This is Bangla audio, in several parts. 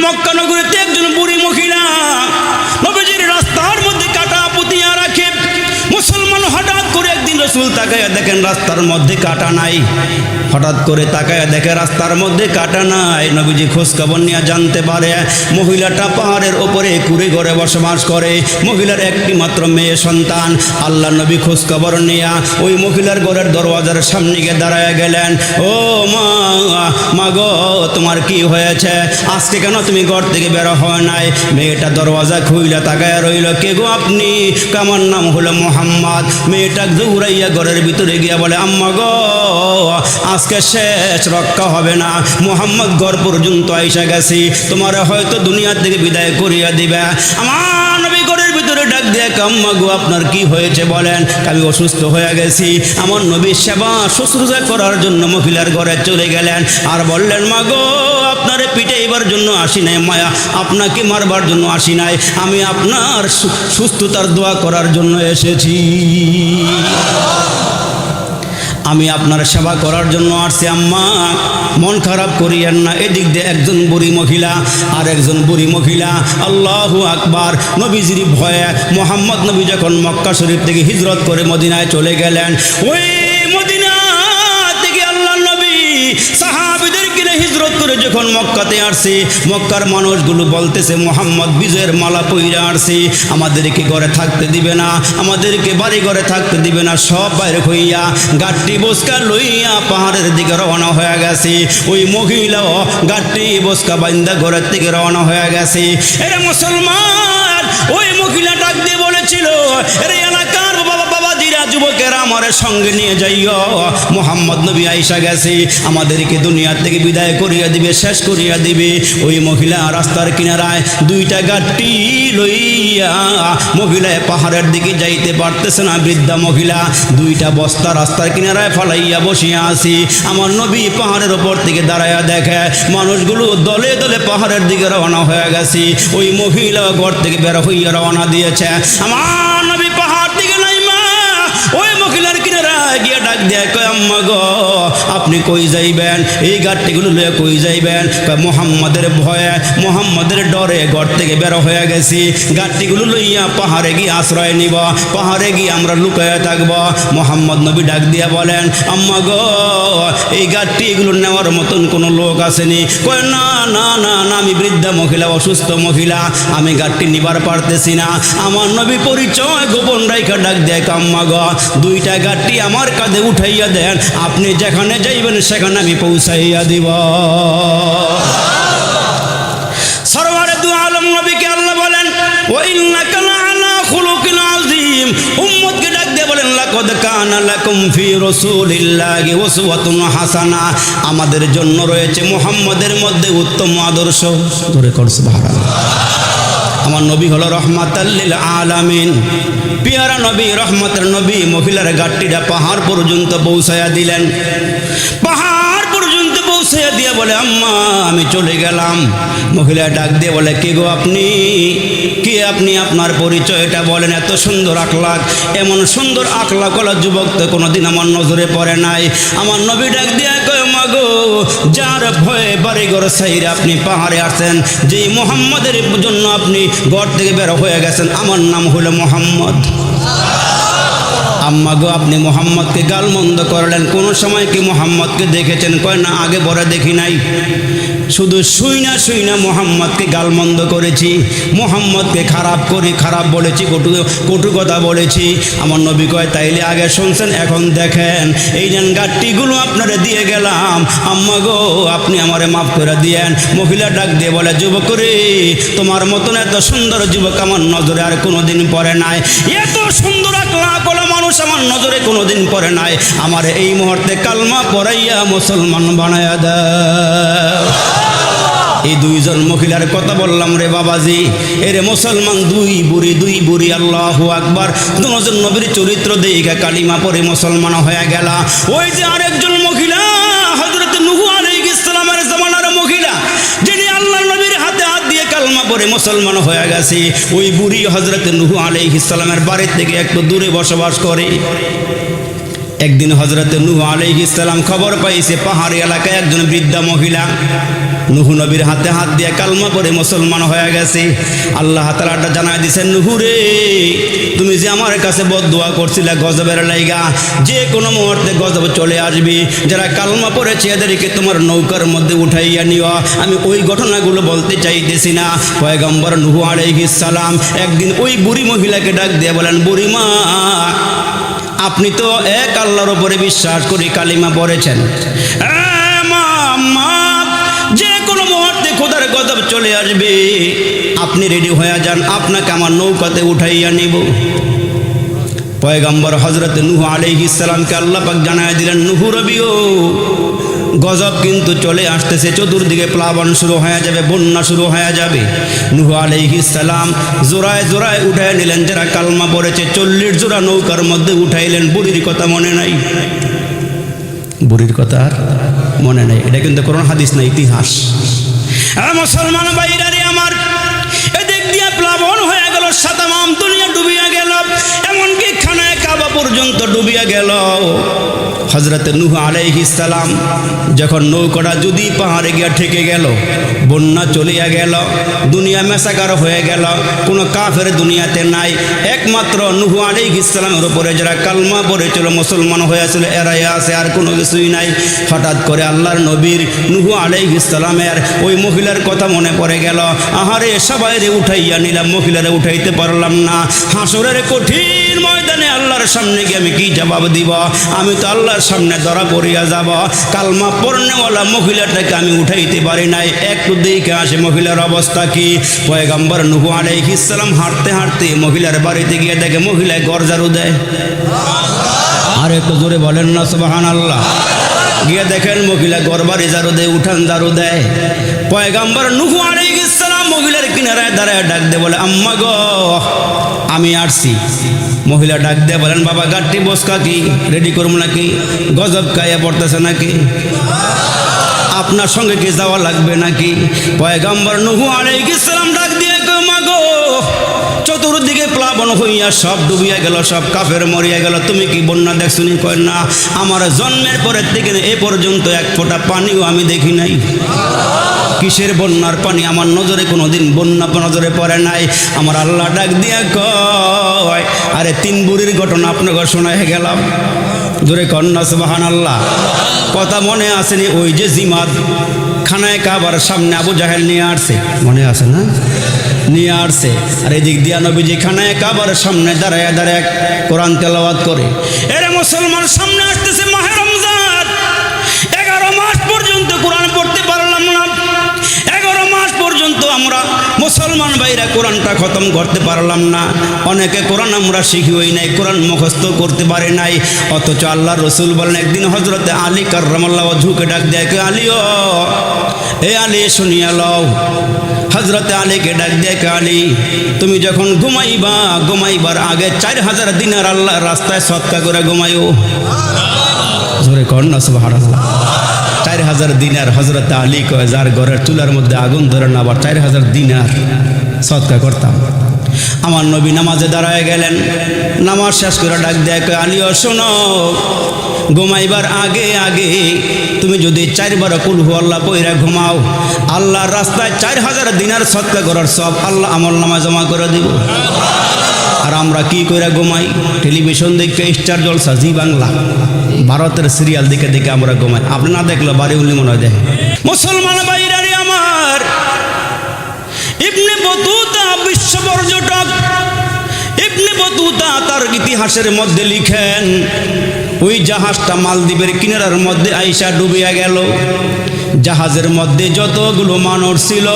মক্কানগরীতে রসুল তাকায় দেখেন রাস্তার মধ্যে কাটা নাই। হঠাৎ করে তাকায় দেখে রাস্তার মধ্যে কাটা নাই। নবীজি খোঁজখবর নিয়ে জানতে পারে, মহিলাটা পাহাড়ের ওপরে কুড়ে ঘরে বসবাস করে। মহিলার একটি মাত্র মেয়ে সন্তান। আল্লাহ নবী খোঁজখবর নিয়ে ওই মহিলার ঘরের দরওয়াজার সামনে গিয়ে দাঁড়ায় গেলেন। ও মা মা গো, তোমার কি হয়েছে? আজকে কেন তুমি ঘর থেকে বেরো হয় নাই? মেয়েটা দরওয়াজা খুইলা তাকায় রইল। কে গো আপনি? কামার নাম হলো মোহাম্মদ। মেয়েটা দৌড়াইয়া ঘরের ভিতরে গিয়া বলে, আম্মা গো, আজকে শেষ, রক্ষা হবে না। মোহাম্মদ ঘর পর্যন্ত আইসা গেছি। তোমার হয়তো দুনিয়ার থেকে বিদায় করিয়া দিবে। আমার দিয়ে কাম্মা আপনার কি হয়েছে বলেন? আমি অসুস্থ হয়ে গেছি। আমার নবীর সেবা শুশ্রূষা করার জন্য মহিলার ঘরে চলে গেলেন। আর বললেন, মা গো, আপনার পিঠে এবার জন্য আসি নাই, মায়া। আপনাকে মারবার জন্য আসি নাই। আমি আপনার সুস্থতার দোয়া করার জন্য এসেছি। আমি আপনার সেবা করার জন্য আসছি, আম্মা। মন খারাপ করিয়েন না, এদিক দিয়ে একজন বুড়ি মহিলা আর একজন বুড়ি মহিলা। আল্লাহ আকবার, নবীজির ভয়ে মোহাম্মদ নবী যখন মক্কা শরীফ থেকে হিজরত করে মদিনায় চলে গেলেন। ওই মদিনা হিজরত করে যখন মক্কাতে আসছি, মক্কার মানুষগুলো বলতেছে, মোহাম্মদ বিজয়ের মালা পইরা আসছি, আমাদেরকে ঘরে থাকতে দিবে না, আমাদেরকে বাড়ি ঘরে থাকতে দিবে না, সব বাইরে হইয়া গাঠটি বসকা লইয়া পাহাড়ের দিকে রওনা হয়ে গেছে। ওই মহিলাও গাঠটি বসকা বাইন্দা ঘরের থেকে রওনা হয়ে গেছে। এরা মুসলমান, ওই মহিলা ডাক দিয়ে বলেছিল, এর যুবকেরা আমার সঙ্গে নিয়ে যাইও। মোহাম্মদ নবী আইসা গেছে, আমাদেরকে দুনিয়ার থেকে বিদায় করিয়া দিবে, শেষ করিয়া দিবে। ওই মহিলা রাস্তার কিনারায় দুইটা গাঠটি লইয়া মহিলায় পাহাড়ের দিকে যাইতে পারতেছে না, বৃদ্ধা মহিলা। দুইটা বস্তা রাস্তার কিনারায় ফালাইয়া বসিয়া আছি। আমার নবী পাহাড়ের ওপর থেকে দাঁড়াইয়া দেখে, মানুষগুলো দলে দলে পাহাড়ের দিকে রওনা হয়ে গেছে। ওই মহিলা ঘর থেকে বের হইয়া রওনা দিয়েছে। আমার গিয়ে ডাক দিয়ে, কয় আম্মা গো, আপনি কই যাইবেন? এই গাড়িগুলো লয়ে কই যাইবেন? মোহাম্মদের ভয়ে, মোহাম্মদের ডরে ঘর থেকে হয়ে গেছি। গাড়িগুলো লইয়া পাহাড়ে গিয়ে আশ্রয় নিব, পাহাড়ে গিয়ে আমরা লুকায় মোহাম্মদ নবী ডাক দিয়া বলেন, আম্মা এই গাড়িটি এগুলো নেওয়ার মতন কোনো লোক আসেনি। কয়, না না না না, আমি বৃদ্ধা মহিলা, অসুস্থ মহিলা, আমি গাড়িটি নিবার পারতেছি না। আমার নবী পরিচয় গোপন রাইখা ডাক দেয় কাম্মা গ, দুইটা গাড়িটি আমার কাঁধে উঠাইয়া দেন। আপনি যেখানে যাইবেন, সেখানে আমি পৌঁছাইয়া দিব। সরওয়ারে দু আলম নবীকে আল্লাহ বলেন উম্মতকে বলেন কানা হাসানা। আমাদের জন্য রয়েছে মুহাম্মাদের মধ্যে উত্তম আদর্শ। আমার নবী হলো রহমাতাল্লিল আলামিন। পিয়ারা নবী, রহমতের নবী, মহিলার গাড়িটা পাহাড় পর্যন্ত পৌঁছায়া দিলেন। পাহাড় পর্যন্ত পৌঁছাইয়া দিয়ে বলে, আম্মা, আমি চলে গেলাম। মহিলা ডাক দিয়ে বলে, কে গো আপনি? কে আপনি? আপনার পরিচয়টা বলেন এত সুন্দর আখলাক। এমন সুন্দর আখলাক কলা যুবক তো কোনোদিন আমার নজরে পড়ে নাই। আমার নবী ডাক দিয়ে মাগো, যার ভয়ে বাড়ি ঘর সাইরে আপনি পাহাড়ে আসেন যে মোহাম্মদের জন্য আপনি ঘর থেকে বের হয়ে গেছেন, আমার নাম হলো মোহাম্মদ। আম্মা গো, আপনি মোহাম্মদকে গালমন্দ করলেন, কোন সময় কি মোহাম্মদকে দেখেছেন? কয় না, আগে বড় দেখি নাই। শুধু শুই না শুই না মোহাম্মদকে গালমন্দ করেছি, মোহাম্মদকে খারাপ করে খারাপ বলেছি, কটু কটু কথা বলেছি। আমার নবী কয়, তাইলে আগে শুনছেন, এখন দেখেন। এই যেন গাঠটিগুলো আপনারে দিয়ে গেলাম। আম্মা গো, আপনি আমারে মাফ করে দিয়েন। মহিলা ডাক দিয়ে বলে, যুবক রে, তোমার মতন এত সুন্দর যুবক আমার নজরে আর কোনোদিন পড়ে নাই। এত সুন্দর আকলা কোলা মানুষ আমার নজরে কোনোদিন পড়ে নাই। আমার এই মুহূর্তে কালমা পড়াইয়া মুসলমান বানায়া দাও। এই দুইজন মহিলার কথা বললাম রে বাবাজি। এরে মুসলমান দুই বুড়ি দুই বুড়ি, আল্লাহ আকবার। দুজন নবীর চরিত্র দেখে কালিমা পরে মুসলমান হয়ে গেলা। ওই যে আরেকজন মহিলা হজরত নুহু আলাইহিস সালামের জামানার মহিলা, যিনি আল্লাহ নবীর হাতে হাত দিয়ে কালমা পরে মুসলমান হয়ে গেছে। ওই বুড়ি হজরত নুহু আলাইহিস সালামের বাড়ি থেকে একটু দূরে বসবাস করে। একদিন হজরত নূহ আলাইহিস সালাম খবর পাইছে, পাহাড়ি এলাকায় একজন বৃদ্ধা মহিলা। নুহু নবীর হাতে হাত দিয়ে কালমা পরে মুসলমান হয়ে গেছে। আল্লাহ তালাটা জানাই দিছেন, নুহু রে, তুমি যে আমার কাছে বদুয়া করছিলে গজবের লাইগা, যে কোনো মুহূর্তে গজব চলে আসবি। যারা কালমা পড়েছে, এদেরকে তোমার নৌকার মধ্যে উঠাইয়া নিও। আমি ওই ঘটনাগুলো বলতে চাইতেছি না। পয়গম্বর নুহু আলাইহিস সালাম একদিন ওই বুড়ি মহিলাকে ডাক দিয়ে বলেন বুড়িমা আপনি তো এক আল্লাহর উপরে বিশ্বাস করি কালিমা পড়েছেন। যে কোনো মুহূর্তে খোদার গজব চলে আসবে। আপনি রেডি হয়ে যান, আপনাকে আমার নৌকাতে উঠাইয়া নিব। পয়গম্বর হজরত নুহু আলাইহি সালামকে আল্লাহ পাক জানায় দিলেন, নুহু রবিও, গজব কিন্তু চলে আসতেছে, চতুর্দিকে প্লাবন শুরু হয়ে যাবে, বন্যা শুরু হয়ে যাবে। নুহু সালাম জোড়ায় জোড়ায় উঠায় নিলেন, যারা কালমা পড়েছে, চল্লিশ জোড়া নৌকার মধ্যে উঠাইলেন, বুড়ির কথা মনে নাই। বুড়ির কথা আর? মনে নেই। এটা কিন্তু কোরআন, হাদিস না, ইতিহাস। মুসলমান বাইরারে আমার, এদিক দিয়ে প্লাবন হয়ে গেল সাতামাম দুনিয়া ডুবিয়া গেল। এমনকি কাবা পর্যন্ত ডুবিয়া গেল। হজরত নুহ সালাম যখন নৌকাটা যদি পাহাড়ে গিয়া ঠেকে গেল, বন্যা চলিয়া গেল, দুনিয়া মেসাকার হয়ে গেল, কোনো কাফের দুনিয়াতে নাই। একমাত্র নুহু আলাইহিস সালামের উপরে যারা কালমা পড়েছিল, মুসলমান হয়েছিল, এরাই আছে, আর কোনো কিছুই নাই। হঠাৎ করে আল্লাহর নবীর নুহু আলাইহিস সালামের ওই মহিলার কথা মনে পড়ে গেল। আহারে সবাই রে উঠাইয়া নিলাম, মহিলারে উঠাইতে পারলাম না। হাসরের কঠিন ময়দানে আল্লাহর সামনে গিয়ে আমি কি জবাব দিব? আমি তো আল্লাহর সামনে ধরা পড়িয়া যাব। কালমা পড়নেওয়ালা মহিলাটাকে আমি উঠাইতে পারি নাই। একটু দেখে আসে মহিলার অবস্থা কি? পয়গম্বর নুহু আলাইহিস সালাম হাঁটতে হাঁটতে মহিলার বাড়িতে গিয়ে দেখে মহিলায় গরজারু দেয়। আর একটু জোরে বলেন না সুবাহান আল্লাহ গিয়ে দেখেন মহিলা গরবারি জারু দেয়, উঠান জারু দেয়। পয়গাম্বর নুহু আলাইহিস মহিলার কিনারায় দাঁড়ায় ডাক দে বলে আম্মা গো আমি আসছি। মহিলা ডাক দিয়ে বলেন বাবা গাড়টি বসকা কি? রেডি করব নাকি? গজব কাইয়া পড়তেছে নাকি? আপনার সঙ্গে কি যাওয়া লাগবে নাকি? পয়গাম্বর নুহু সালাম ডাক দিয়ে কয়, মা গো চতুর্দিকে প্লাবন হইয়া সব ডুবিয়া গেল সব কাফের মরিয়া গেল। তুমি কি বন্যা দেখছুনি কয় না আমার জন্মের পরের থেকে এ পর্যন্ত এক ফোঁটা পানিও আমি দেখি নাই। কিসের বন্যার পানি? আমার নজরে কোনোদিন বন্যা নজরে পড়ে নাই। আমার আল্লাহ ডাক দিয়া কয়, আরে, তিন বুড়ির ঘটনা আপনাকে শোনায় গেলাম। জোরে কন্যা সুবাহান আল্লাহ কথা মনে আসেনি, ওই যে জিমাদ খানায় কাবার সামনে আবু জাহেল নিয়ে আসছে। মনে আছে না? নিয়ে আসছে। আর এদিক দিয়া নবীজি খানায় কাবার সামনে দাঁড়ায় দাঁড়ায় কোরআন তেলাওয়াত করে। এরে মুসলমান, সামনে আসতেছে মাহে আমরা মুসলমান ভাইরা কোরআনটা খতম করতে পারলাম না। অনেকে কোরআন আমরা শিখি হই নাই, কোরআন মুখস্থ করতে পারে নাই। অথচ আল্লাহ রসুল বলেন, একদিন হজরতে আলী কার্লাহ ঝুঁকে ডাক দেয় আলিও এ আলী শুনিয়া লও। হজরতে আলীকে ডাক দেয় আলী, তুমি যখন ঘুমাইবা, ঘুমাইবার আগে চার হাজার দিনের আল্লাহ রাস্তায় সৎকা করে ঘুমাইও জোরে কর না, সুবহানাল্লাহ। চার হাজার দিনার হজরত আলী কয় যার ঘরের চুলার মধ্যে আগুন ধরে না আবার চার হাজার দিনার সৎকা করতাম। আমার নবী নামাজে দাঁড়ায় গেলেন। নামাজ শেষ করে ডাক দেয়, কয় আলীও শোনো, ঘুমাইবার আগে আগে তুমি যদি চারবার কুলহু আল্লাহ পইরা ঘুমাও। আল্লাহর রাস্তায় চার হাজার দিনার সৎকা করার সব, আল্লাহ আমল নামা জমা করে দিব। আর আমরা কি করে ঘুমাই? টেলিভিশন দেখে স্টার জলসা জি বাংলা। ভারতের সিরিয়াল দেখে দেখে আমরা ঘুমাই। আপনি না দেখলে বাড়ি উল্লি মনে হয় দেখে। মুসলমান বাইরারে আমার। ইবনে বতুতা বিশ্ব পর্যটক ইবনে বতুতা তার ইতিহাসের মধ্যে লিখেন, ওই জাহাজটা মালদ্বীপের কিনারার মধ্যে আইসা ডুবিয়া গেল। জাহাজের মধ্যে যতগুলো মানুষ ছিল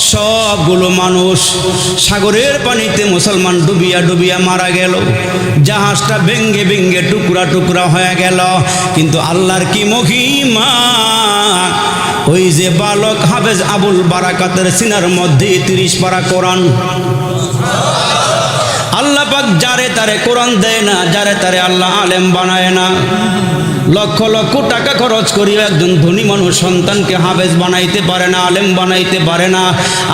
সবগুলো মানুষ সাগরের পানিতে মুসলমান ডুবিয়া ডুবিয়া মারা গেল। জাহাজটা ভেঙ্গে ভেঙ্গে টুকরা টুকরা হয়ে গেল। কিন্তু আল্লাহর কি মহিমা? ওই যে বালক হাফেজ আবুল বারাকাতের সিনার মধ্যে তিরিশ পারা কোরআন। আল্লাহ পাক যারে তারে কোরআন দেয় না, যারে তারে আল্লাহ আলেম বানায় না। লক্ষ লক্ষ টাকা খরচ করিও একজন ধনী মানুষ সন্তানকে হাফেজ বানাইতে পারে না, আলেম বানাইতে পারে না।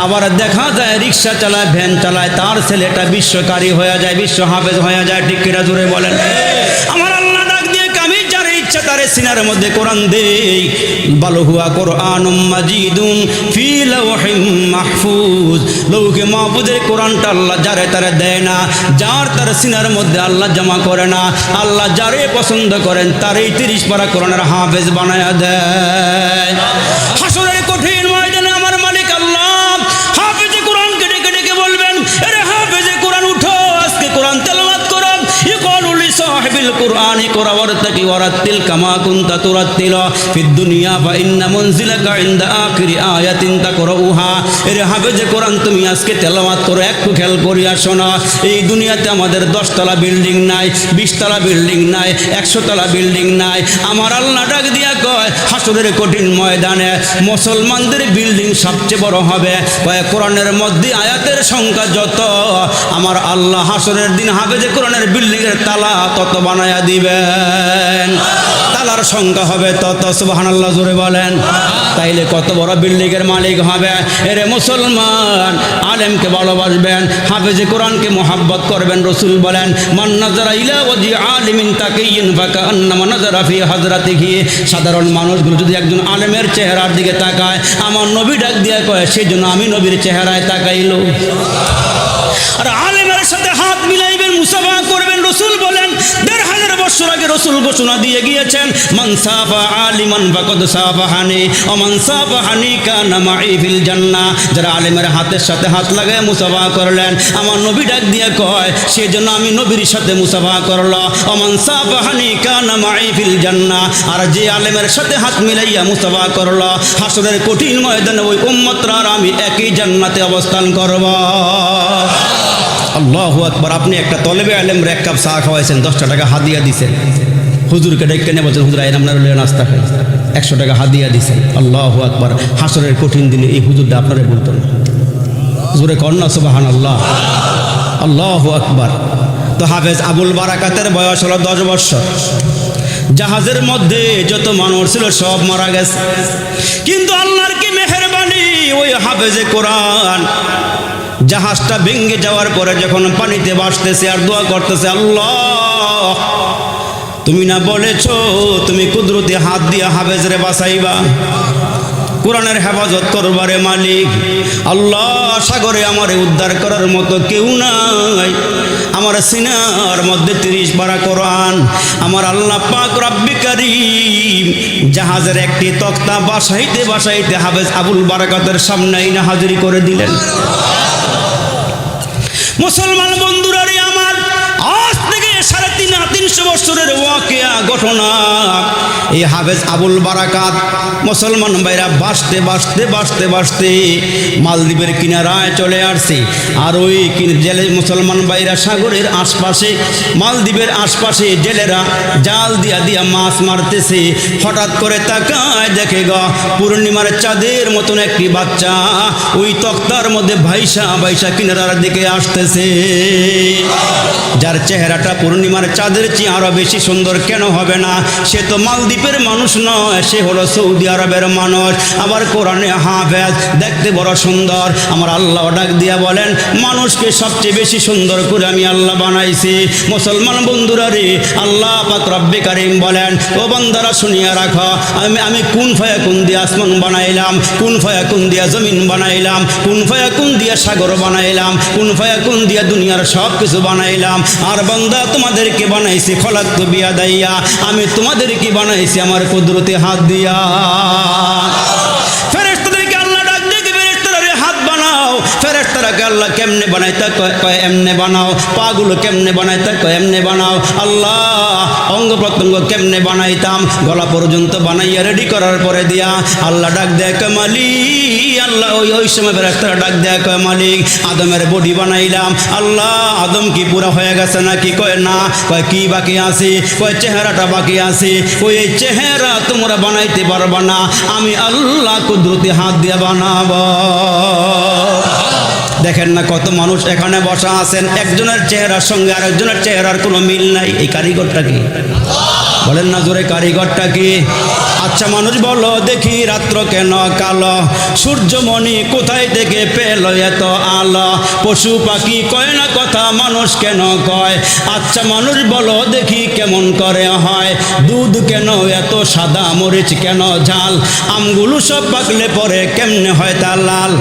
আবার দেখা যায় রিক্সা চালায়, ভ্যান চালায়, তার ছেলেটা বিশ্বকারী হয়ে যায়, বিশ্ব হাফেজ হয়ে যায়, ঠিক জুড়ে বলেন। আমার আল্লাহ ডাক দিয়ে আমি যারে ইচ্ছা তার সিনার মধ্যে কোরআন দেই। বালহুয়া কোরআন মাজিদুন ফি লাওহিম মাহফুজ। লৌকে মাহফুজের কোরআনটা আল্লাহ যারে তারে দেয় না, যার তার সিনার মধ্যে আল্লাহ জমা করে না, আল্লাহ যারে পছন্দ করেন, তারই তিরিশ পারা কোরআনের হাফেজ বানায় দেয়। হাসরের ওয়ারাত্তিল কামা কুনতা তুরাত্তিল ফিদ দুনিয়া ফা ইন্না মুনজিলাকা ইনদা আখিরি আয়াতিন তাকরাউহা এর হাফেজে কোরআন, তুমি আজকে তেলাওয়াত করো একটু খেয়াল করিয়া শোনো। এই দুনিয়াতে আমাদের দশতলা বিল্ডিং নাই, বিশতলা বিল্ডিং নাই, একশোতলা বিল্ডিং নাই। আমার আল্লাহ ডাক দিয়া কয়, হাসরের কঠিন ময়দানে মুসলমানদের বিল্ডিং সবচেয়ে বড় হবে। কোরআনের মধ্যে আয়াতের সংখ্যা যত, আমার আল্লাহ হাসরের দিন হবে যে কোরআনের বিল্ডিং এর তালা তত বানায়া দিবেন তালার সংখ্যা হবে তত সুবাহান আল্লাহ জোরে বলেন। তাইলে কত বড় বিল্ডিং এর মালিক হবে? এরে মুসলমান, আলেমকে ভালোবাসবেন, হাফেজে কোরআনকে মোহাব্বত করবেন, রসুল বলেন, মান নাজারা ইলা ওয়াজি আলিমিন তাকিয়িন ফাকা আন্নামা নাজারা ফি হাজরাতিহি। সাধারণ মানুষগুলো যদি একজন আলেমের চেহারার দিকে তাকায়, আমার নবী ডাক দিয়ে কয় সেই জন্য আমি নবীর চেহারায় তাকাইলো আর আলেমের সাথে হাত মিলাইবেন মুসাফা করবেন, রসুল বলেন, দেড় হাজার বছর আগে রসুল ঘোষণা দিয়ে গিয়েছেন মানসাফা আলিমান বাকদ সাফাহানি, ও মানসাফাহানি কানা মাই ফিল যারা আলেমের হাতের সাথে হাত লাগায় মুসাফা করলেন, আমার নবী ডাক দিয়ে কয় সেই জন্য আমি নবীর সাথে মুসাফা করল। ও মানসাফাহানি কানা মাই ফিল আর যে আলেমের সাথে হাত মিলাইয়া মুসাফা করল, হাসরের কঠিন ময়দানে ওই উম্মতরা আমি একই জান্নাতে অবস্থান করব। আল্লাহ আকবার, আপনি একটা তলেবে আলেম এক কাপ চা খাওয়াইছেন, দশটা টাকা হাদিয়া দিছেন। হুজুরকে ডেকে নিয়ে বলছেন, হুজুর, আইন আপনার নাস্তা খাই একশো টাকা হাদিয়া দিছেন। আল্লাহ আকবার, হাসরের কঠিন দিনে এই হুজুরটা আপনারা বলতো না। হুজুরে কন্যা সুবাহান আল্লাহ আল্লাহ আকবার। তো হাফেজ আবুল বারাকাতের বয়স হলো দশ বৎসর জাহাজের মধ্যে যত মানুষ ছিল, সব মারা গেছে। কিন্তু আল্লাহর কি মেহরবানি ওই হাফেজে কোরআন? জাহাজটা ভেঙে যাওয়ার পরে যখন পানিতে বাসতেছে আর দোয়া করতেছে, আল্লাহ, তুমি না বলেছ তুমি কুদরতি হাত দিয়ে হাফেজরে বাঁচাইবা? কোরআনের হেফাজত করবারে মালিক। আল্লাহ, সাগরে আমার উদ্ধার করার মতো কেউ নাই। আমার সিনার মধ্যে তিরিশ বারা কোরআন। আমার আল্লাহ পাক রাব্বিকারি জাহাজের একটি তক্তা বাসাইতে বাসাইতে হাফেজ আবুল বারাকাতের সামনে না হাজিরি করে দিলেন। মুসলমান তিন তিনশো বছরের ওয়াকিয়া ঘটনা। এই হাফেজ আবুল বারাকাত মুসলমান ভাইরা বাসতে বাসতে বাসতে বাসতে মালদ্বীপের কিনারায় চলে আসছে। আর ওই জেলে মুসলমান ভাইরা সাগরের আশপাশে, মালদ্বীপের আশপাশে জেলেরা জাল দিয়া দিয়া মাছ মারতেছে। হঠাৎ করে তাকায় দেখে গা, পূর্ণিমার চাঁদের মতন একটি বাচ্চা ওই তক্তার মধ্যে ভাইসা ভাইসা কিনারার দিকে আসতেছে। যার চেহারাটা পূর্ণিমার চাঁদের চেয়ে আরও বেশি সুন্দর কেন হবে না? সে তো মালদ্বীপের মানুষ নয়, সে হলো সৌদি আরবের মানুষ। আবার কোরআনে হাফেজ, দেখতে বড় সুন্দর। আমার আল্লাহ ডাক দিয়া বলেন, মানুষকে সবচেয়ে বেশি সুন্দর করে আমি আল্লাহ বানাইছি। মুসলমান বন্ধুরা রে, আল্লাহ পাক রব্বে কারিম বলেন, ও বান্দারা শুনিয়া রাখো, আমি আমি কোন ফয়া কোন দিয়া আসমান বানাইলাম, কোন ফয়া কোন দিয়া জমিন বানাইলাম, কোন ফয়া কোন দিয়া সাগর বানাইলাম, কোন ফয়া কোন দিয়া দুনিয়ার সব কিছু বানাইলাম। আর বান্দা, তোমাদেরকে বানাইছি খলাত বিয়া দাইয়া। আমি তোমাদেরকে বানাইছি আমার কুদরতে হাত দিয়া। আল্লাহ কেমনে বানাইতে? কয় এমনে বানাও। পাগুলো কেমনে বানাইতে? কয়, এমনে বানাও। আল্লাহ, অঙ্গ প্রত্যঙ্গ কেমনে বানাইতাম? গলা পর্যন্ত বানাইয়া রেডি করার পরে দিয়া আল্লাহ ডাক দেয়, কয়, মালিক। আল্লাহ, ওই ওই সময় ফেরেশতারা ডাক দেয়, কয়, মালিক, আদমের বডি বানাইলাম। আল্লাহ, আদম কি পুরা হয়ে গেছে নাকি? কয়, না। কয়, কি বাকি আছে? কয়, চেহারাটা বাকি আছে? ওই এই চেহারা তোমরা বানাইতে পারবা না। আমি আল্লাহ কুদরতি হাত দিয়ে বানাবো। দেখেন না কত মানুষ এখানে বসা আছেন। একজনের চেহারার সঙ্গে আরেকজনের চেহারার কোনো মিল নাই। এই কারিগরটা কি? বলেন না জোরে, কারিগরটা কি? আচ্ছা মানুষ বলো, দেখি রাত্র কেন কালো? সূর্যমণি কোথায় থেকে পেল এত আলো? পশু পাখি কয় না কথা মানুষ কেন কয়? আচ্ছা মানুষ বলো, দেখি কেমন করে হয়? দুধ কেন এত সাদা, মরিচ কেন ঝাল? আমগুলো সব পাকলে পরে কেমনে হয় তা লাল?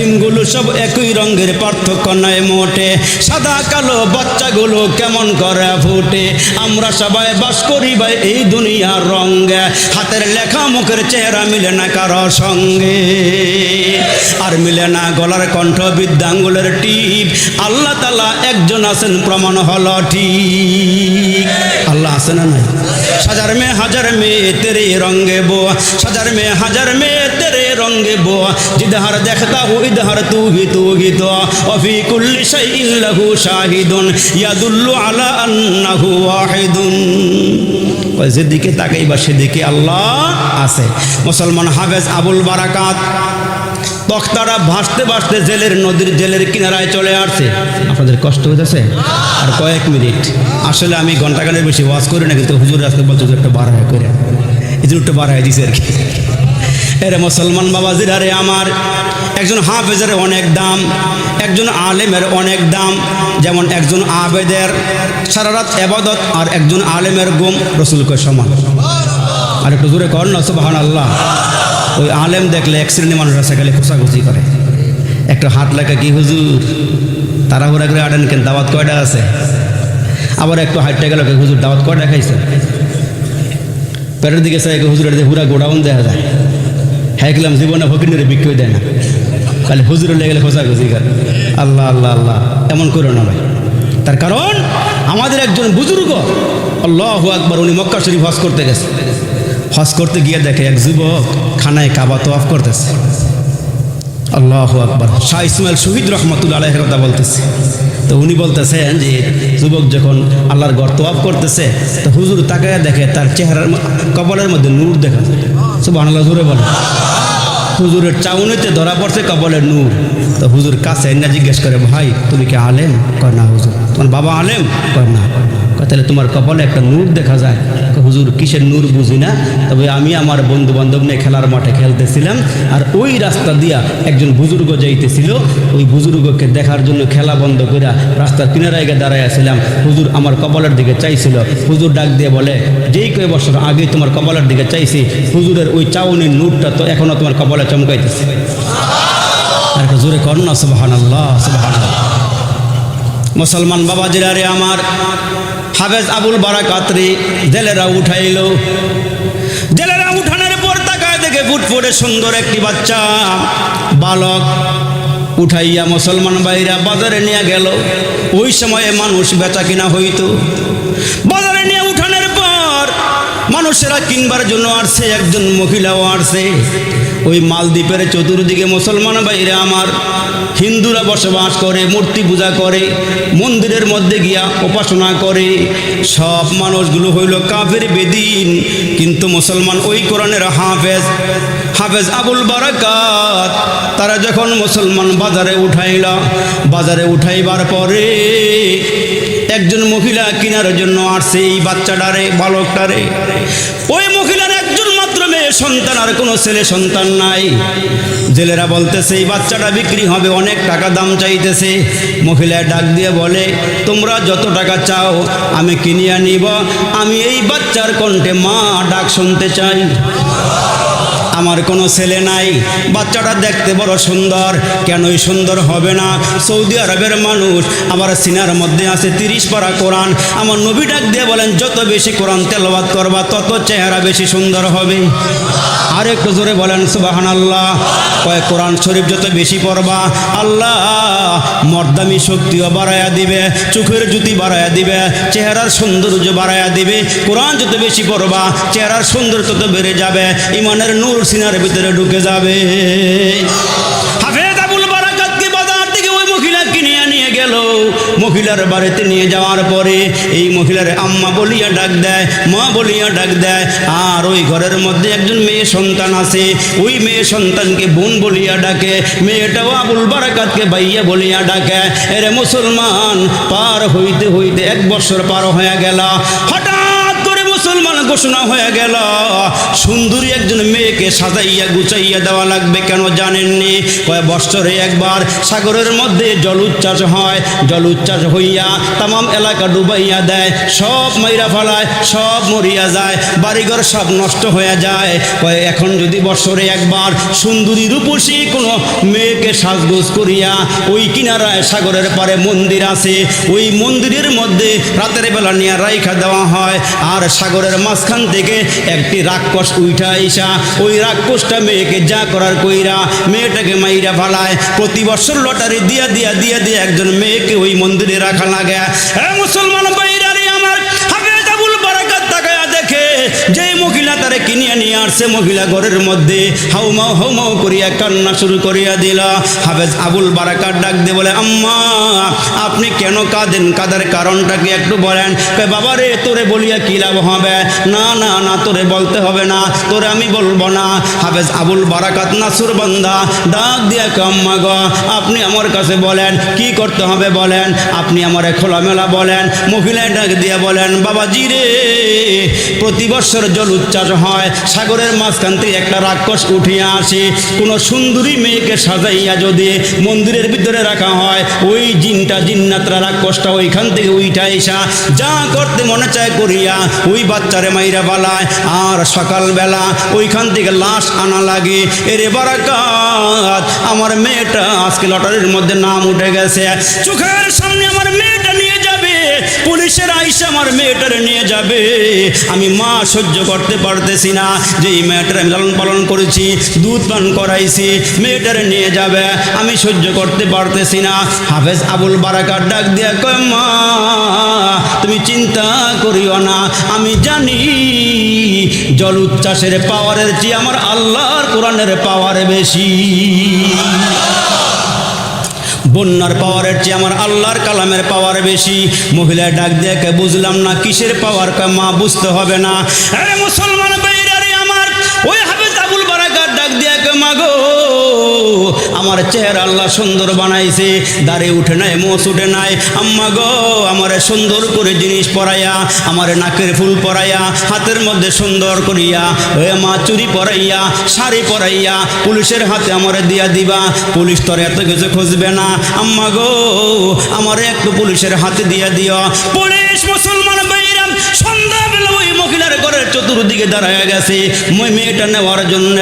ডিমগুলো সব একই রঙের পার্থক্য নয় মোটে। সাদা, কালো বাচ্চাগুলো কেমন করে ফুটে। আমরা সবাই বাস করি ভাই এই দুনিয়ার রঙে। হাতের লেখা, মুখের চেহারা মিলে না কারও সঙ্গে। আর মিলে না গলার কণ্ঠ বিদ্যাঙ্গুলের টিপ। আল্লাহ তালা একজন আছেন, প্রমাণ হল ঠিক। আল্লাহ আছে না নাই? সাজার মে হাজার মে তেরে রঙ্গে বো সাজার মে হাজার মে তেরে রঙ্গে বো জিদহার দেখতা হু ইদহার তু হি তু হি তো অফি কুল্লি শাইইন লাহু শাহিদুন। ইয়াদুল্লু আলা আন্নাহু ওয়াহিদুন। যেদিকে তাকাই বা সেদিকে আল্লাহ আছে। মুসলমান হাফেজ আবুল বারাকাত। তক্তারা ভাসতে ভাসতে জেলের নদীর জেলের কিনারায় চলে আসছে। আপনাদের কষ্ট হইতেছে? আর কয়েক মিনিট। আসলে আমি ঘন্টাখানের বেশি ওয়াজ করি না, কিন্তু হুজুর আজকে বলছে একটা বাড়ায় করে এই একটু বাড়ায় দিছে আর কি। এরে মুসলমান বাবাজির, আরে আমার। একজন হাফেজের অনেক দাম, একজন আলেমের অনেক দাম, যেমন একজন আবেদের সারা রাত এবাদত আর একজন আলেমের গুম রসুলকে সমান। আর একটু দূরে কর না সুবাহান আল্লাহ ওই আলেম দেখলে এক শ্রেণি মানুষ আছে গেলে খোঁচাখুচি করে। একটু হাত লেখা কি, হুজুর? তাড়াহুড়া করে আটেন কেন? দাওয়াত কয়টা আছে? আবার একটু হাইটটা গেল হুজুর, দাওয়াত কয়টা খাইছে পেটের দিকে চাই হুজুর দিয়ে পুরা গোডাউন দেখা যায়। হ্যাঁ গেলাম, জীবনে ফকিনের বিক্রয় দেয় না। খালি হুজুরে লেগে গেলে খোঁচাখুচি করে। আল্লাহ আল্লাহ আল্লাহ, এমন করো না ভাই। তার কারণ, আমাদের একজন বুজুর্গ, আল্লাহ আকবার, উনি মক্কা শরীফ হজ করতে গেছে। হজ করতে গিয়ে দেখে এক যুবক খানায় কাবা তোয়াফ করতেছে। আল্লাহ আকবার। শাহ ইসমাইল শহীদ রহমতুল্লা আলাহের কথা বলতেছে। তো উনি বলতেছেন যে, যুবক যখন আল্লাহর ঘর তোয়াফ করতেছে, তো হুজুর তাকায় দেখে তার চেহারার কপালের মধ্যে নূর দেখা যায়। সব আল্লাহ জুড়ে বলে হুজুরের চাউনিতে ধরা পড়ছে কপালের নূর। তো হুজুর কাছে জিজ্ঞেস করে, ভাই, তুমি কি আলেম? কয়, না, হুজুর। তোমার বাবা আলেম? কয়, না। তাহলে তোমার কপালে একটা নূর দেখা যায়? হুজুর, কিসের নূর বুঝি না? তবে আমি আমার বন্ধু বান্ধব নিয়ে খেলার মাঠে খেলতেছিলাম, আর ওই রাস্তা দিয়া একজন বুজুর্গ যাইতেছিল। ওই বুজুর্গকে দেখার জন্য খেলা বন্ধ করে রাস্তার কিনারায় গিয়ে দাঁড়ায় আসছিলাম হুজুর আমার কপালের দিকে চাইছিল। হুজুর ডাক দিয়ে বলে, যেই কয় বছর আগে তোমার কপালের দিকে চাইছি, হুজুরের ওই চাউনির নূরটা তো এখনও তোমার কপালে চমকাইতেছে। আর একটা জোরে কর না আল্লাহ সুবাহান মুসলমান বাবা জিরারে আমার হাফেজ আবুল বারাকাতরি জেলেরা উঠাইল। জেলেরা উঠানোর পর তাকায় দেখে ফুটফুটে সুন্দর একটি বাচ্চা, বালক। উঠাইয়া মুসলমান ভাইরা বাজারে নিয়ে গেল। ওই সময়ে মানুষ বেচা কিনা হইতো। বাজারে নিয়ে উঠানোর পর মানুষেরা কিনবার জন্য আসছে, একজন মহিলাও আসছে। ওই মালদ্বীপের চতুর্দিকে মুসলমান বাইরে আমার হিন্দুরা বসবাস করে, মূর্তি পূজা করে, মন্দিরের মধ্যে গিয়া উপাসনা করে, সব মানুষগুলো হইল কাফের বেদিন। কিন্তু মুসলমান ওই কোরআনের হাফেজ হাফেজ আবুল বারাকাত, তারা যখন মুসলমান বাজারে উঠাইল, বাজারে উঠাইবার পরে একজন মহিলা কেনার জন্য আসছে, এই বাচ্চাটারে, বালকটারে। ওই মহিলার সন্তান আর কোনো ছেলে সন্তান নাই। জেলেরা বলতেছে, এই বাচ্চাটা বিক্রি হবে, অনেক টাকা দাম চাইতেছে। মহিলা ডাক দিয়ে বলে, তোমরা যত টাকা চাও, আমি কিনিয়া নিব। আমি এই বাচ্চার কণ্ঠে মা ডাক শুনতে চাই। আমার কোনো ছেলে নাই। বাচ্চাটা দেখতে বড় সুন্দর। কেনই সুন্দর হবে না? সৌদি আরবের মানুষ আমার সিনার মধ্যে আছে তিরিশ পারা কোরআন। আমার নবী ডাক দিয়ে বলেন, যত বেশি কোরআন তেলবাদ করবা, তত চেহারা বেশি সুন্দর হবে। আর একটু জোরে বলেন সুবাহান আল্লাহ কয়, কোরআন শরীফ যত বেশি পড়বা, আল্লাহ মর্দামি শক্তিও বাড়াইয়া দিবে, চোখের জ্যোতি বাড়াইয়া দিবে, চেহারার সৌন্দর্য বাড়াইয়া দিবে। কোরআন যত বেশি পড়বা, চেহারার সৌন্দর্য তত বেড়ে যাবে। ইমানের নূর সিনার ভিতরে ঢুকে যাবে। বাজার থেকে ওই মহিলা কিনে গেল? মহিলার বাড়িতে নিয়ে যাওয়ার পরে এই মহিলার আম্মা বলিয়া ডাক দেয়, মা বলিয়া ডাক দেয়, আর ওই ঘরের মধ্যে একজন মেয়ে সন্তান আছে। ওই মেয়ে সন্তানকে বোন বলিয়া ডাকে, মেয়েটাও আবুল বারাকাতকে ভাইয়া বলিয়া ডাকে। এরে মুসলমান, পার হইতে হইতে এক বছর পার হয়ে গেল। হঠাৎ ঘোষণা হয়ে গেল। সুন্দরী একজন মেয়েকে সাজাইয়া গুছাইয়া দেওয়া লাগবে, কেন জানেননি? কয় বৎসরে একবার সাগরের মধ্যে জল উচ্ছ্বাস হয়। জল উচ্ছ্বাস হইয়া তামাম এলাকা ডুবাইয়া দেয়। সব মাইরা ফেলায়, সব মরিয়া যায়। বাড়িঘর সব নষ্ট হয়ে যায়। কয়, এখন যদি বৎসরে একবার সুন্দরী রূপসী কোনো মেয়েকে সাজগোজ করিয়া ওই কিনারায় সাগরের পারে মন্দির আছে। ওই মন্দিরের মধ্যে রাতের বেলা নিয়ে রাইখা দেওয়া হয় আর সাগরের মাঝখান থেকে একটি রাক্ষস উঠা আইসা। ওই রাক্ষসটা মেয়েকে যা করার কইরা মেয়েটাকে মাইরা ফালায়। প্রতি বছর লটারি দিয়া দিয়া দিয়া দিয়া একজন মেয়েকে ওই মন্দিরে রাখা লাগে। মুসলমান বাইরারি আমার হাফেজ আবুল বারাকাত তাকায়া দেখে, যে মহিলা তারে কিনিয়ে নিয়ে আসছে মহিলা ঘরের মধ্যে। হাউমাউ হাউমাউ করিয়া কান্না শুরু করিয়া দিলা। হাফেজ আবুল বারাকাত ডাক দিয়ে বলে, আম্মা, আপনি কেন কাঁদেন? কাদার কারণটা কি একটু বলেন? বাবা রে, তোরে বলিয়া কি লাভ হবে? না না না, তোরে বলতে হবে না। তোরে আমি বলব না। হাফেজ আবুল বারাকাত নাসুর বান্দা ডাক দিয়া কাম্মা গ, আপনি আমার কাছে বলেন, কি করতে হবে বলেন? আপনি আমারে খোলামেলা বলেন। মহিলায় ডাক দিয়া বলেন, বাবাজি রে, প্রতি বছর জল উচ্ছ্বাস হয়, সাগরের মাঝখান থেকে একটা রাক্ষস উঠিয়া আসে। কোনো সুন্দরী মেয়েকে সাজাইয়া যদি মন্দিরের ভিতরে রাখা হয়, ওই জিনটা, জিন্নাতরা, রাক্ষসটা ওইখান থেকে উইঠা এসা যা করতে মনে চায় করিয়া ওই বাচ্চারে মাইরা পালায় আর সকালবেলা ওইখান থেকে লাশ আনা লাগে। এরে বারাকাত, আমার মেয়েটা আজকে লটারির মধ্যে নাম উঠে গেছে। চোখের সামনে আমার পুলিশের আইসা আমার মেয়েটারে নিয়ে যাবে। আমি মা সহ্য করতে পারতেছি না। যে এই মেয়েটার আমি লালন পালন করেছি, দুধ পান করাইছি, মেয়েটারে নিয়ে যাবে। আমি সহ্য করতে পারতেছি না। হাফেজ আবুল বারাকার ডাক দিয়া কয়, মা, তুমি চিন্তা করিও না। আমি জানি জল উচ্ছ্বাসের পাওয়ারের চেয়ে আমার আল্লাহর কোরআনের পাওয়ারে বেশি। বন্যার পাওয়ারের চেয়ে আমার আল্লাহর কালামের পাওয়ার বেশি। মহিলা ডাক দেখে বুঝলাম না, কিসের পাওয়ার? মা, বুঝতে হবে না। মুসলমান আমার, ওই হাফেজ আবুল বারাকার ডাক দিয়ে মা গো আমার চেহারা আল্লাহ সুন্দর বানাইছে। দাড়ি উঠে নাই মোষ উঠে নাই। আম্মা গো, আমারে সুন্দর করে জিনিস পরাইয়া, আমারে নাকের ফুল পরাইয়া, হাতের মধ্যে সুন্দর করিয়া, ওই মা চুরি পরাইয়া, শাড়ি পরাইয়া, পুলিশের হাতে আমারে দিয়া দিবা। পুলিশ তোর এত কিছু খুঁজবে না। আম্মা গো, আমারে একটু পুলিশের হাতে দিয়া দিও। পুলিশ মুসলমান চতুর্দিকে দাঁড়ায় গেছে। ওই মেয়েটা নেওয়ার জন্য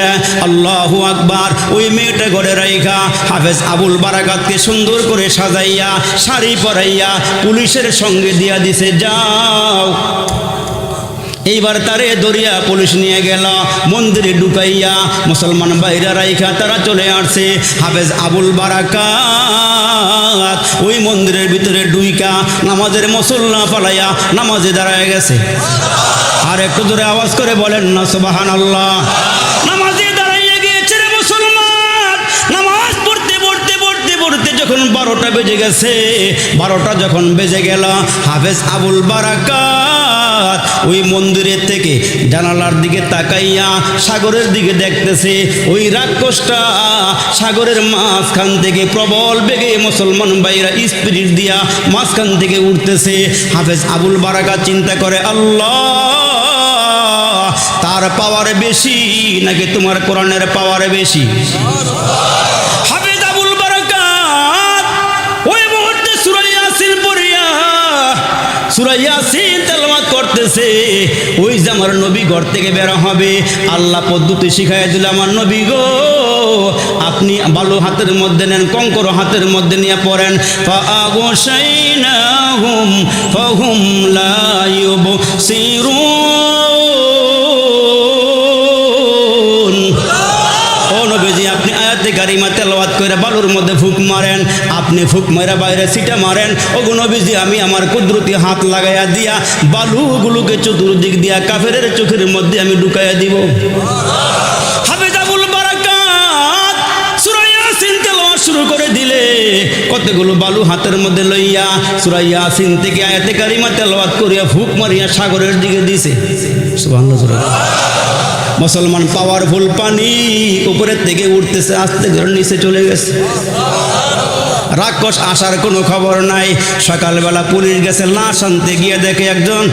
আল্লাহ আকবার ওই মেয়েটা ঘরে রাইখা হাফেজ আবুল বারাকাতকে সুন্দর করে সাজাইয়া, শাড়ি পরাইয়া পুলিশের সঙ্গে দিয়া দিছে, যাও। এইবার তারে দরিয়া পুলিশ নিয়ে গেল, মন্দিরে ঢুকাইয়া মুসলমান বাইরা রাইখা তারা চলে আসছে। হাফেজ আবুল বারাকাত ওই মন্দিরের ভিতরে ডুইকা নামাজের মুসল্লা পালাইয়া নামাজে দাঁড়ায় গেছে। আর একটু জোরে আওয়াজ করে বলেন না সুবাহান আল্লাহ মুসলমান। নামাজ পড়তে পড়তে পড়তে পড়তে যখন বারোটা বেজে গেছে, বারোটা যখন বেজে গেল, হাফেজ আবুল বারাকাত ওই মন্দিরের থেকে জানালার দিকে তাকাইয়া সাগরের দিকে দেখতেছে, ওই রাক্ষসটা সাগরের মাঝখান থেকে প্রবল বেগে মুসলমান ভাইরা স্পিরিট দিয়া মাঝখান থেকে উঠতেছে। হাফেজ আবুল বারাকাত চিন্তা করে, আল্লাহ! তার পাওয়ার বেশি নাকি তোমার কোরআনের পাওয়ার বেশি? হাফেজ আবুল বারাকাত। ওই মুহূর্তে সূরা ইয়াসিন পড়িয়া, সূরা ইয়াসিন তেলাওয়াত করতেছে। ওই যে আমার নবী ঘর থেকে বের হবে। আল্লাহ পদ্ধতি শিখাই দিল, আমার নবী গো, আপনি বালু হাতের মধ্যে নেন, কঙ্কর হাতের মধ্যে নিয়ে পড়েন। ফাগোসাইনাহুম ফাহুম লা ইউবসিরুন। করে মধ্যে ফুক মারেন, আপনি ফুক মারা বাইরে সিটা মারেন। ও গো নবীজি, আমি আমার কুদরতি হাত লাগাইয়া দিয়া, বালুগুলোকে চতুর্দিক দিয়া কাফেরের চোখের মধ্যে আমি ঢুকাইয়া দিব। কতগুলো বালু হাতের মধ্যে লইয়া সূরা ইয়াসিন থেকে আয়াতে কারিমা তেলাওয়াত করিয়া ফুক মারিয়া সাগরের দিকে দিছে। মুসলমান পাওয়ারফুল পানি উপরের থেকে উঠতেছে, আস্তে ধরে নিচে চলে গেছে। রাক্ষস আসার কোনো খবর নাই। সকালবেলা পুলিশ গেছে লাশ আনতে গিয়ে দেখে একজন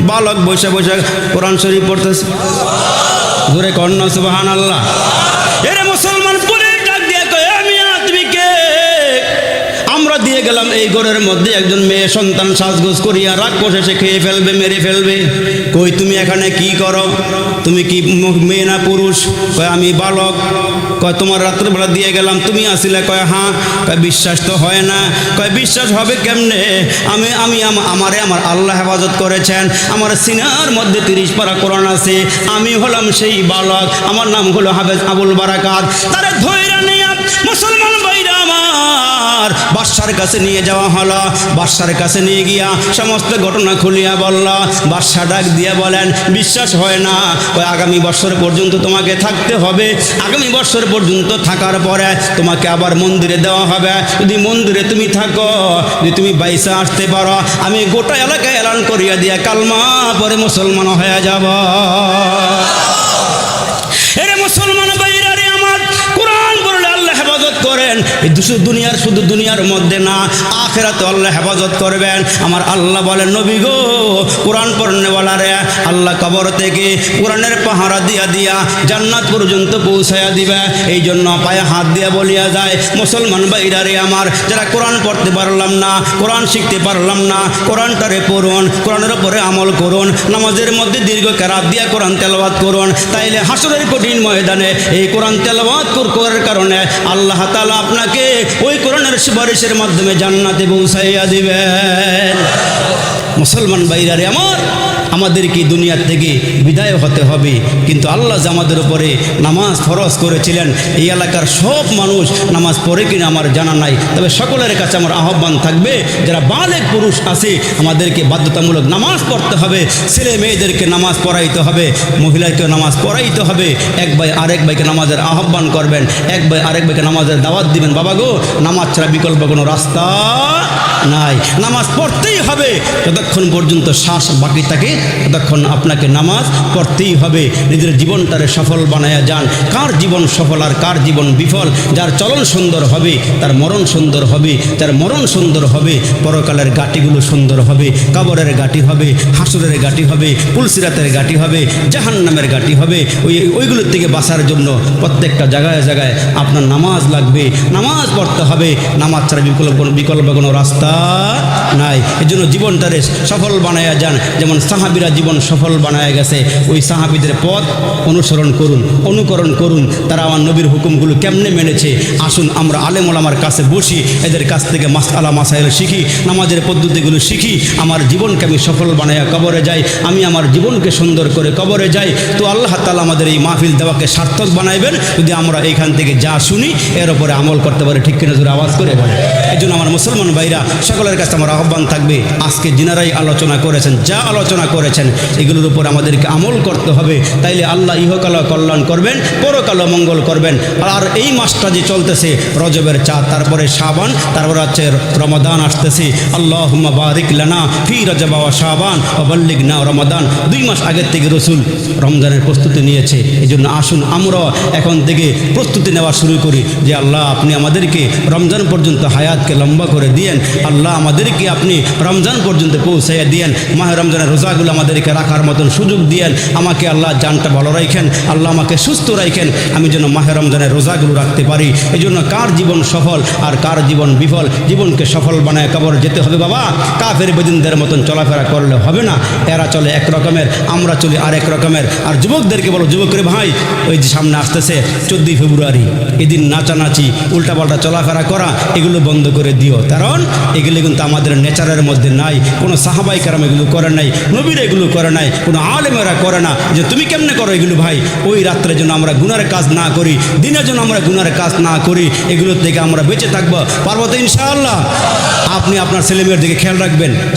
বালক বসে বসে কোরআন শরীফ পড়তেছে। ঘুরে কন্যা সুবাহান আল্লাহ এরে মুসলমান! গেলাম এই ঘরের মধ্যে, একজন মেয়ে সন্তান সাজগোজ করিয়া রাক্ষস এসে খেয়ে ফেলবে, মেরে ফেলবে। কই, তুমি এখানে কি করো? তুমি কি মেয়ে না পুরুষ? কয়, আমি বালক। কয়, তোমার রাত্রেবেলা দিয়ে গেলাম, তুমি আসিলে? কয় হ্যাঁ কয়, বিশ্বাস তো হয় না। কয়, বিশ্বাস হবে কেমনে? আমি আমি আমারে আমার আল্লাহ হেফাজত করেছেন। আমার সিনার মধ্যে তিরিশ পারা কোরআন আছে। আমি হলাম সেই বালক। আমার নাম হলো হাফেজ আবুল বারাকাত। তারা ধৈর্য নিয়ে মুসলমান আমার বাদশার কাছে নিয়ে যাওয়া হলো। বাদশার কাছে নিয়ে গিয়া সমস্ত ঘটনা খুলিয়া বলল, বাদশা ডাক দিয়ে বলেন, বিশ্বাস হয় না ওই আগামী বছর পর্যন্ত তোমাকে থাকতে হবে। আগামী বছর পর্যন্ত থাকার পরে তোমাকে আবার মন্দিরে দেওয়া হবে। যদি মন্দিরে তুমি থাকো, যদি তুমি বাইসে আসতে পারো, আমি গোটা এলাকায় এলান করিয়া দিয়া কালমা পরে মুসলমান হয়ে যাব। এই দুশো দুনিয়ার শুধু দুনিয়ার মধ্যে না আখেরাতে আল্লাহ হেফাজত করবেন। আমার আল্লাহ বলেন, নবী গো, কোরআন পড়নে বলারে আল্লাহ কবর থেকে কোরআনের পাহারা দিয়া দিয়া জান্নাত পর্যন্ত পৌঁছায়া দিবে। এই জন্য পায়ে হাত দিয়া বলিয়া যায়, মুসলমান বাইরারে আমার, যারা কোরআন পড়তে পারলাম না, কোরআন শিখতে পারলাম না, কোরআনটারে পড়ুন, কোরআনের উপরে আমল করুন, নামাজের মধ্যে দীর্ঘ কেরাত দিয়া কোরআন তেলাওয়াত করুন, তাইলে হাসরের কঠিন ময়দানে এই কোরআন তেলাওয়াত কর- করার কারণে আল্লাহ তাআলা আপনাকে ওই কোরআনের সুপারিশের মাধ্যমে জান্নাতে পৌঁছাইয়া দিবেন। মুসলমান বাইরারে আমার আমাদেরকে দুনিয়ার থেকে বিদায় হতে হবে? কিন্তু আল্লাহ যে আমাদের উপরে নামাজ ফরজ করেছিলেন, এই এলাকার সব মানুষ নামাজ পড়ে কিনা আমার জানা নাই। তবে সকলের কাছে আমার আহ্বান থাকবে, যারা বালেক পুরুষ আছে, আমাদেরকে বাধ্যতামূলক নামাজ পড়তে হবে, ছেলে মেয়েদেরকে নামাজ পড়াইতে হবে মহিলাকে নামাজ পড়াইতে হবে। এক ভাই আরেক ভাইকে নামাজের আহ্বান করবেন, এক ভাই আরেক ভাইকে নামাজের দাওয়াত দিবেন। বাবা গো, নামাজ ছাড়া বিকল্প কোনো রাস্তা নাই। নামাজ পড়তেই হবে, যতক্ষণ পর্যন্ত শ্বাস বাকি থাকে ততক্ষণ আপনাকে নামাজ পড়তেই হবে। নিজের জীবনটারে সফল বানায়া যান। কার জীবন সফল আর কার জীবন বিফল? যার চলন সুন্দর হবে, তার মরণ সুন্দর হবে তার মরণ সুন্দর হবে, পরকালের গাটিগুলো সুন্দর হবে, কাবরের গাটি হবে, হাসুরের গাটি হবে পুলসিরাতের গাটি হবে, জাহান্নামের গাটি হবে, ওই ওইগুলোর থেকে বাঁচার জন্য প্রত্যেকটা জায়গায় জায়গায় আপনার নামাজ লাগবে। নামাজ পড়তে হবে। নামাজ ছাড়া বিকল্প বিকল্প কোনো রাস্তা নাই। এই জন্য জীবনটারে সফল বানায়া যান। যেমন সাহাবিরা জীবন সফল বানায়া গেছে। ওই সাহাবিদের পথ অনুসরণ করুন, অনুকরণ করুন। তারা আমার নবীর হুকুমগুলো কেমনে মেনেছে? আসুন আমরা আলেম ওলামার কাছে বসি, এদের কাছ থেকে মাস আলা মাসাইল শিখি, নামাজের পদ্ধতিগুলো শিখি। আমার জীবনকে আমি সফল বানায়া কবরে যাই, আমি আমার জীবনকে সুন্দর করে কবরে যাই। তো আল্লাহ তালা আমাদের এই মাহফিল দেওয়াকে সার্থক বানাইবেন। যদি আমরা এইখান থেকে যা শুনি, এর ওপরে আমল করতে পারি, ঠিক কিনা জোরে আওয়াজ করে বলে এই আমার মুসলমান ভাইরা, সকলের কাছে আমার আহ্বান থাকবে, আজকে যিনারাই আলোচনা করেছেন, যা আলোচনা করেছেন, এগুলোর উপর আমাদেরকে আমল করতে হবে। তাইলে আল্লাহ ইহকাল কল্যাণ করবেন, পরকাল মঙ্গল করবেন। আর এই মাসটা যে চলতেছে, রজবের চাঁদ, তারপরে সাবান তারপরে হচ্ছে রমাদান আসতেছে। আল্লাহ বারিক লানা ফি রজবা ওয়া শাবান বল্লিক না রমাদান। দুই মাস আগের থেকে রসুল রমজানের প্রস্তুতি নিয়েছে। এই জন্য আসুন, আমরা এখন থেকে প্রস্তুতি নেওয়া শুরু করি যে আল্লাহ, আপনি আমাদেরকে রমজান পর্যন্ত হায়াতকে লম্বা করে দিয়েন। আল্লাহ, আমাদেরকে আপনি রমজান পর্যন্ত পৌঁছাইয়া দিয়েন। মাহ রমজানের রোজাগুলো আমাদেরকে রাখার মতন সুযোগ দিয়েন। আমাকে আল্লাহ জানটা ভালো রাখেন, আল্লাহ আমাকে সুস্থ রাখেন। আমি যেন মাহে রমজানের রোজাগুলো রাখতে পারি। এই জন্য কার জীবন সফল আর কার জীবন বিফল? জীবনকে সফল বানায় কবর যেতে হবে বাবা। কাফের বেদিনদের মতন চলাফেরা করলে হবে না। এরা চলে এক রকমের, আমরা চলি আরেক রকমের। আর যুবকদেরকে বলো, যুবকের ভাই, ওই যে সামনে আসতেছে চোদ্দই ফেব্রুয়ারি। এদিন নাচানাচি, উল্টাপাল্টা চলাফেরা করা, এগুলো বন্ধ করে দিও। কারণ এগুলো কিন্তু আমাদের নেচারের মধ্যে নাই। কোনো সাহাবাই কারাম এগুলো করে নাই। নবীর এগুলো করে নাই, কোনো আলেমেরা করে না। যে তুমি কেমনে করো এগুলো ভাই? ওই রাত্রে যেন আমরা গুনার কাজ না করি দিনের জন্য আমরা গুনার কাজ না করি, এগুলোর থেকে আমরা বেঁচে থাকব। পারব তো ইনশাআল্লাহ। আপনি আপনার ছেলেমেয়ের দিকে খেয়াল রাখবেন।